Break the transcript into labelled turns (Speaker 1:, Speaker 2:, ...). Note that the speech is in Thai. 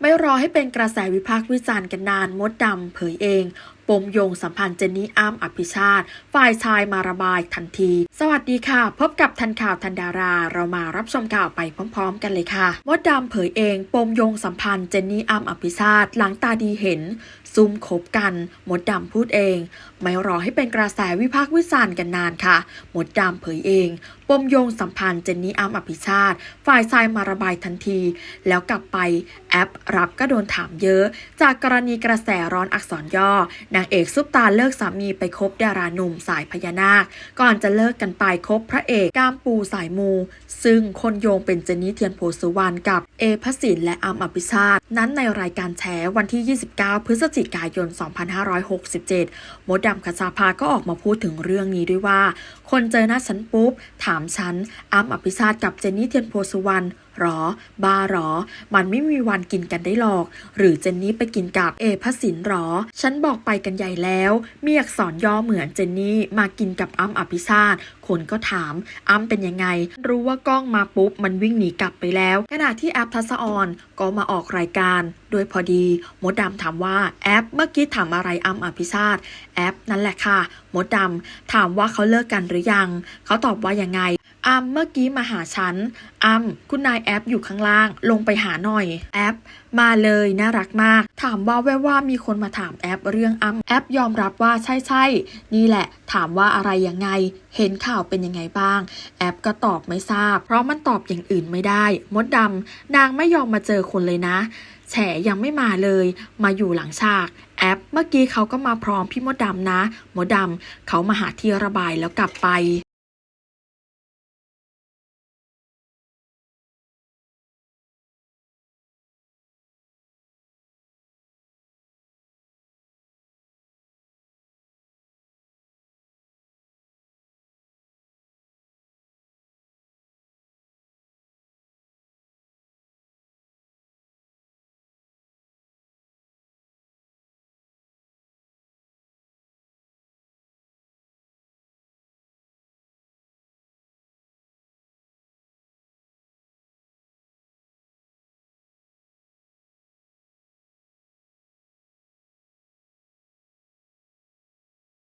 Speaker 1: ไม่รอให้เป็นกระแสวิพากษ์วิจารณ์กันนานมดดำเผยเอง ปมโยงสัมพันธ์เจนนี่อ้ำอภิชาติ ฝ่ายชายมาระบายทันที สวัสดีค่ะ พบกับทันข่าวทันดารา เรามารับชมข่าวไปพร้อม ๆ กันเลยค่ะมดดำเผยเอง ปมโยงสัมพันธ์เจนนี่อ้ำอภิชาติหลังตาดีเห็นซุ่มคบกัน มดดำพูดเอง ไม่รอให้เป็นกระแสวิพากษ์วิจารณ์กันนานค่ะ มดดำเผยเอง ปมโยงสัมพันธ์เจนนี่อ้ำอภิชาติ ฝ่ายชายมาระบายทันที แล้วกลับไปแอปรับก็โดนถามเยอะ จากกรณีกระแสร้อนอักษรย่อนางเอกซุปตาเลิกสามีไปคบดาราหนุ่มสายพญานาค ก่อนจะเลิกกันไปคบพระเอกก้ามปูสายมู ซึ่งคนโยงเป็นเจนนี่เทียนโพสุวรรณกับเอพสินและอัมอภิชาติ นั้นในรายการแฉวันที่ 29 พฤศจิกายน 2567 มดดำคชาภาก็ออกมาพูดถึงเรื่องนี้ด้วยว่า คนเจอหน้าฉันปุ๊บ ถามฉันอัมอภิชาติกับเจนนี่เทียนโพสุวรรณ หรอ บ้าหรอ มันไม่มีวันกินกันได้หรอก หรือเจนนี่ไปกินกับเอพสินหรอ ฉันบอกไปกันใหญ่แล้วมีอักษรย่อเหมือนเจนนี่มากินกับอัมอภิชาติ คนก็ถามอัมเป็นยังไง รู้ว่ากล้องมาปุ๊บมันวิ่งหนีกลับไปแล้ว ขณะที่แอปทัศออนก็มาออกรายการโดยพอดีมดดำถามว่าแอปเมื่อกี้ถามอะไรอัมอภิชาติแอปนั่นแหละค่ะมดดำถามว่าเขาเลิกกันหรือยัง เขาตอบว่ายังไง อัมเมื่อกี้มาหาฉัน อัมคุณนายแอปอยู่ข้างล่าง ลงไปหาหน่อย แอป มาเลยน่ารักมาก ถามว่าแววว่ามีคนมาถามแอปเรื่องอัมแอปยอมรับว่าใช่ใช่นี่แหละ ถามว่าอะไรยังไง เห็นข่าวเป็นยังไงบ้าง แอปก็ตอบไม่ทราบ เพราะมันตอบอย่างอื่นไม่ได้ มดดำนางไม่ยอมมาเจอคนเลยนะ แฉยังไม่มาเลย มาอยู่หลังฉากแอปเมื่อกี้เขาก็มาพร้อมพี่มดดำนะ มดดำเขามาหาที่ระบายแล้วกลับไป